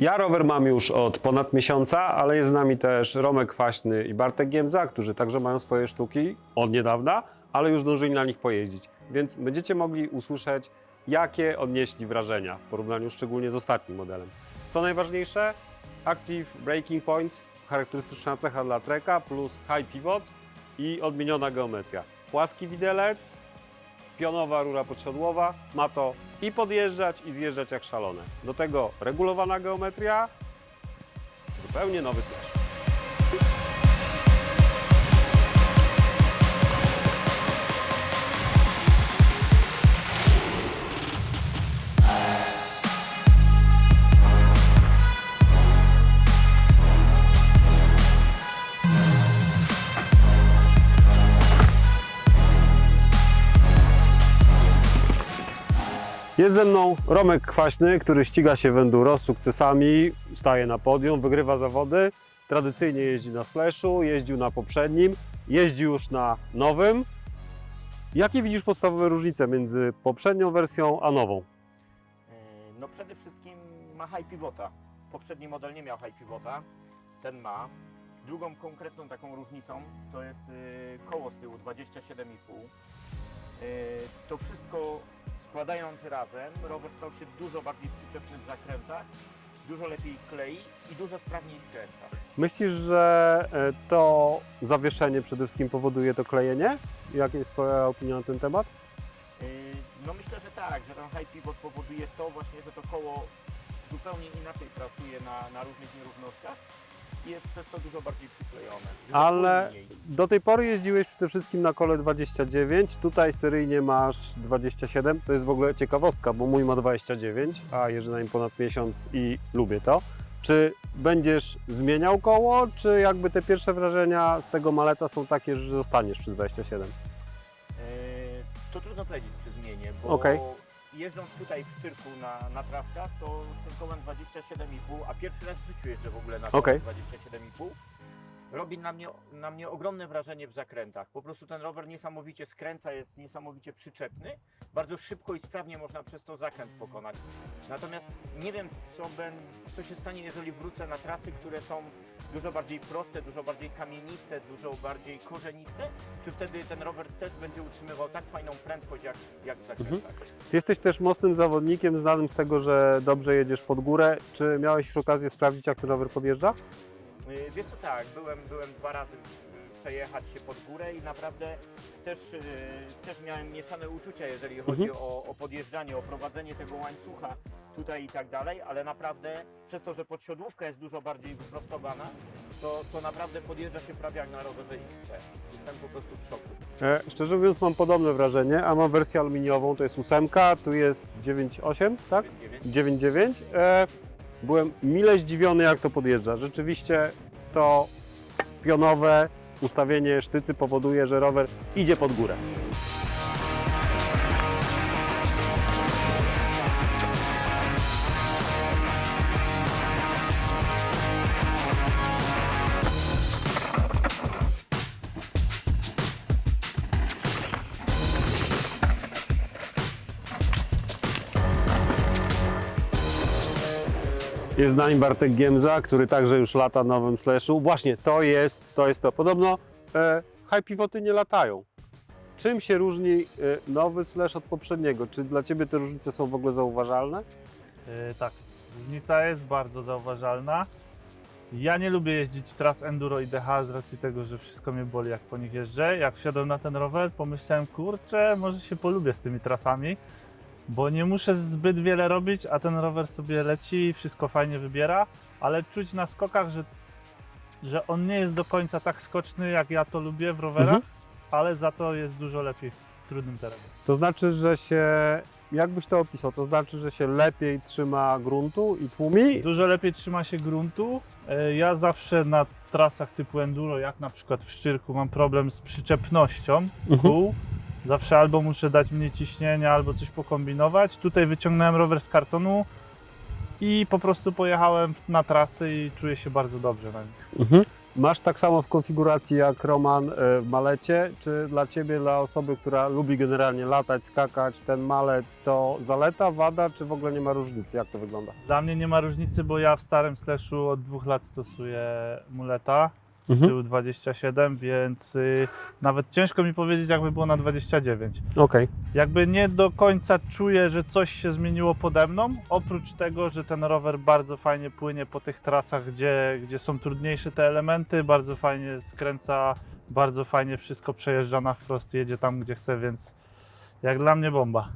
Ja rower mam już od ponad miesiąca, ale jest z nami też Romek Kwaśny i Bartek Giemza, którzy także mają swoje sztuki od niedawna, ale już zdążyli na nich pojeździć. Więc będziecie mogli usłyszeć, jakie odnieśli wrażenia w porównaniu szczególnie z ostatnim modelem. Co najważniejsze, Active Braking Point, charakterystyczna cecha dla treka, plus High Pivot i odmieniona geometria. Płaski widelec, pionowa rura podsiodłowa, ma to i podjeżdżać i zjeżdżać jak szalone. Do tego regulowana geometria, zupełnie nowy slash. Jest ze mną Romek Kwaśny, który ściga się w enduro z sukcesami, staje na podium, wygrywa zawody. Tradycyjnie jeździ na Slashu, jeździł na poprzednim, jeździ już na nowym. Jakie widzisz podstawowe różnice między poprzednią wersją a nową? Yy, No przede wszystkim ma high pivota. Poprzedni model nie miał high pivota, ten ma. Drugą konkretną taką różnicą to jest yy, koło z tyłu 27,5. Yy, To wszystko składając razem, rower stał się dużo bardziej przyczepny w zakrętach, dużo lepiej klei i dużo sprawniej skręca. Myślisz, że e, to zawieszenie przede wszystkim powoduje to klejenie? Jaka jest Twoja opinia na ten temat? Yy, No myślę, że tak, że ten high pivot powoduje to właśnie, że to koło zupełnie inaczej pracuje na, na różnych nierównościach i jest przez to dużo bardziej przyklejone. Dużo Ale do tej pory jeździłeś przede wszystkim na kole 29, tutaj seryjnie masz 27. To jest w ogóle ciekawostka, bo mój ma 29, a jeżdżę na nim ponad miesiąc i lubię to. Czy będziesz zmieniał koło, czy jakby te pierwsze wrażenia z tego maleta są takie, że zostaniesz przy 27? Yy, To trudno powiedzieć przy zmienie, bo Okej. Jeżdżąc tutaj w Szczyrku na, na traskach, to tym kołem 27,5, a pierwszy raz w życiu jeżdżę w ogóle na Okej. kołem 27,5, robi na mnie, na mnie ogromne wrażenie w zakrętach. Po prostu ten rower niesamowicie skręca, jest niesamowicie przyczepny. Bardzo szybko i sprawnie można przez to zakręt pokonać. Natomiast nie wiem, co, ben, co się stanie, jeżeli wrócę na trasy, które są dużo bardziej proste, dużo bardziej kamieniste, dużo bardziej korzeniste. Czy wtedy ten rower też będzie utrzymywał tak fajną prędkość, jak, jak w zakrętach? Ty jesteś też mocnym zawodnikiem, znanym z tego, że dobrze jedziesz pod górę. Czy miałeś już okazję sprawdzić, jak ten rower podjeżdża? Yy, Wiesz co, tak, byłem, byłem dwa razy yy, przejechać się pod górę i naprawdę też, yy, też miałem mieszane uczucia, jeżeli chodzi Mhm. o, o podjeżdżanie, o prowadzenie tego łańcucha tutaj i tak dalej, ale naprawdę przez to, że podsiodłówka jest dużo bardziej wyprostowana, to, to naprawdę podjeżdża się prawie jak na rowerze XC. Jestem po prostu w szoku. E, szczerze mówiąc, mam podobne wrażenie, a mam wersję aluminiową, to jest 8, tu jest 9.8, tak? 9,9. 9.9. E, byłem mile zdziwiony, jak to podjeżdża. Rzeczywiście to pionowe ustawienie sztycy powoduje, że rower idzie pod górę. Jest z nami Bartek Giemza, który także już lata nowym slashu. Właśnie to jest to. Jest to. Podobno e, high pivoty nie latają. Czym się różni e, nowy slash od poprzedniego? Czy dla Ciebie te różnice są w ogóle zauważalne? Yy, tak, różnica jest bardzo zauważalna. Ja nie lubię jeździć tras enduro i DH z racji tego, że wszystko mnie boli jak po nich jeżdżę. Jak wsiadłem na ten rower, pomyślałem, kurczę, może się polubię z tymi trasami, bo nie muszę zbyt wiele robić, a ten rower sobie leci, wszystko fajnie wybiera, ale czuć na skokach, że, że on nie jest do końca tak skoczny, jak ja to lubię w rowerach, Mhm. ale za to jest dużo lepiej w trudnym terenie. To znaczy, że się. Jakbyś to opisał? To znaczy, że się lepiej trzyma gruntu i tłumi? Dużo lepiej trzyma się gruntu. E, Ja zawsze na trasach typu enduro, jak na przykład w Szczyrku, mam problem z przyczepnością Mhm. kół. Zawsze albo muszę dać mniej ciśnienia, albo coś pokombinować. Tutaj wyciągnąłem rower z kartonu i po prostu pojechałem na trasy i czuję się bardzo dobrze na nim. Mhm. Masz tak samo w konfiguracji jak Roman e, w malecie? Czy dla Ciebie, dla osoby, która lubi generalnie latać, skakać, ten malet to zaleta, wada, czy w ogóle nie ma różnicy? Jak to wygląda? Dla mnie nie ma różnicy, bo ja w starym slashu od dwóch lat stosuję muleta z Mhm. tyłu 27, więc y, nawet ciężko mi powiedzieć, jakby było na 29. Okej. Jakby nie do końca czuję, że coś się zmieniło pode mną, oprócz tego, że ten rower bardzo fajnie płynie po tych trasach, gdzie, gdzie są trudniejsze te elementy, bardzo fajnie skręca, bardzo fajnie wszystko przejeżdża na wprost, jedzie tam, gdzie chce, więc jak dla mnie bomba.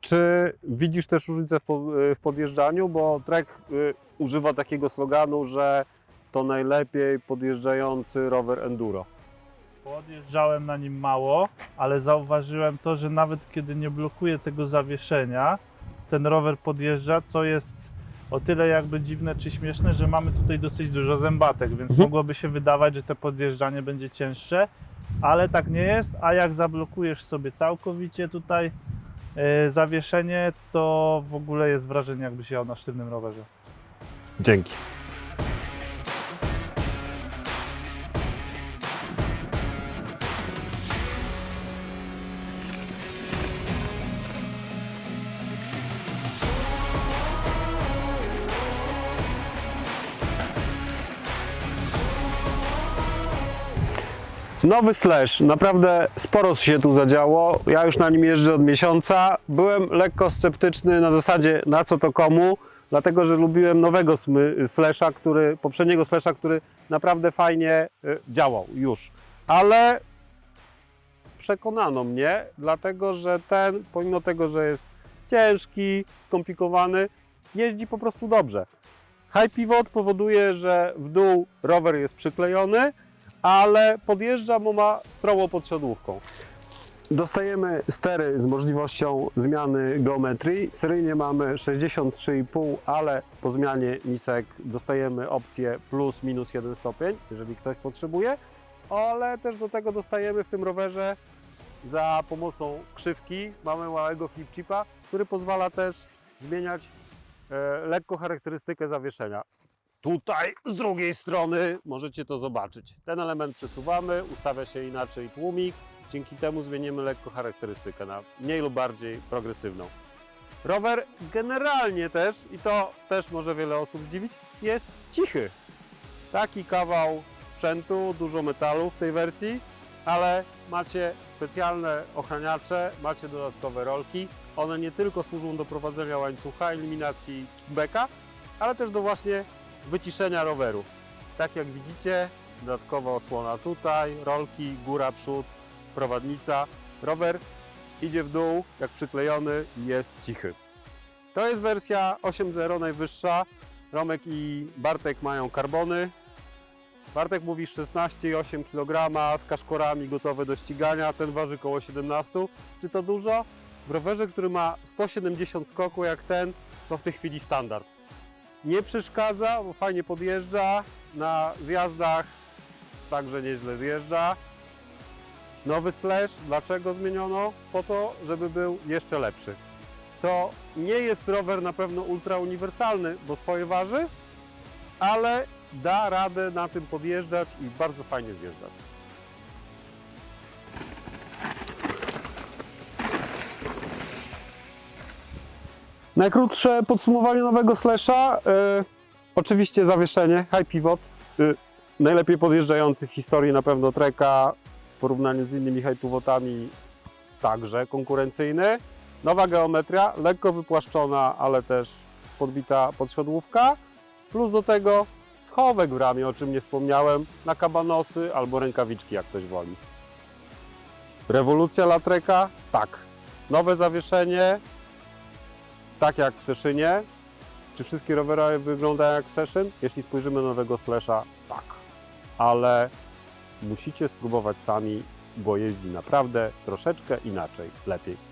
Czy widzisz też różnicę w, po, w podjeżdżaniu? Bo Trek y, używa takiego sloganu, że to najlepiej podjeżdżający rower enduro. Podjeżdżałem na nim mało, ale zauważyłem to, że nawet kiedy nie blokuję tego zawieszenia, ten rower podjeżdża, co jest o tyle jakby dziwne czy śmieszne, że mamy tutaj dosyć dużo zębatek, więc Mhm. mogłoby się wydawać, że to podjeżdżanie będzie cięższe, ale tak nie jest, a jak zablokujesz sobie całkowicie tutaj e, zawieszenie, to w ogóle jest wrażenie jakbyś jechał na sztywnym rowerze. Dzięki. Nowy Slash, naprawdę sporo się tu zadziało. Ja już na nim jeżdżę od miesiąca. Byłem lekko sceptyczny na zasadzie na co to komu, dlatego że lubiłem nowego Slasha, który, poprzedniego Slasha, który naprawdę fajnie y, działał już. Ale przekonano mnie, dlatego że ten, pomimo tego, że jest ciężki, skomplikowany, jeździ po prostu dobrze. High pivot powoduje, że w dół rower jest przyklejony, ale podjeżdża, bo ma stroło pod siodłówką. Dostajemy stery z możliwością zmiany geometrii. Seryjnie mamy 63,5, ale po zmianie nisek dostajemy opcję plus minus 1 stopień, jeżeli ktoś potrzebuje. Ale też do tego dostajemy w tym rowerze za pomocą krzywki mamy małego flip chipa, który pozwala też zmieniać e, lekko charakterystykę zawieszenia. Tutaj z drugiej strony możecie to zobaczyć. Ten element przesuwamy, ustawia się inaczej tłumik. Dzięki temu zmienimy lekko charakterystykę na mniej lub bardziej progresywną. Rower generalnie też, i to też może wiele osób zdziwić, jest cichy. Taki kawał sprzętu, dużo metalu w tej wersji, ale macie specjalne ochraniacze, macie dodatkowe rolki. One nie tylko służą do prowadzenia łańcucha, eliminacji kickbacka, ale też do właśnie wyciszenia roweru. Tak jak widzicie, dodatkowa osłona tutaj, rolki, góra, przód, prowadnica. Rower idzie w dół, jak przyklejony i jest cichy. To jest wersja 8.0 najwyższa. Romek i Bartek mają karbony. Bartek mówi 16,8 kg z kaszkorami gotowe do ścigania. Ten waży około 17. Czy to dużo? W rowerze, który ma 170 skoku jak ten, to w tej chwili standard nie przeszkadza, bo fajnie podjeżdża. Na zjazdach także nieźle zjeżdża. Nowy slash, dlaczego zmieniono? Po to, żeby był jeszcze lepszy. To nie jest rower na pewno ultra uniwersalny, bo swoje waży, ale da radę na tym podjeżdżać i bardzo fajnie zjeżdżać. Najkrótsze podsumowanie nowego slasha. E, oczywiście zawieszenie, high pivot. E, najlepiej podjeżdżający w historii na pewno treka w porównaniu z innymi high pivotami także konkurencyjny. Nowa geometria, lekko wypłaszczona, ale też podbita podsiodłówka. Plus do tego schowek w ramię, o czym nie wspomniałem, na kabanosy albo rękawiczki, jak ktoś woli. Rewolucja dla treka? Tak. Nowe zawieszenie, tak jak w Seszynie. Czy wszystkie rowery wyglądają jak Seszyn? Jeśli spojrzymy na nowego Slasha, tak. Ale musicie spróbować sami, bo jeździ naprawdę troszeczkę inaczej, lepiej.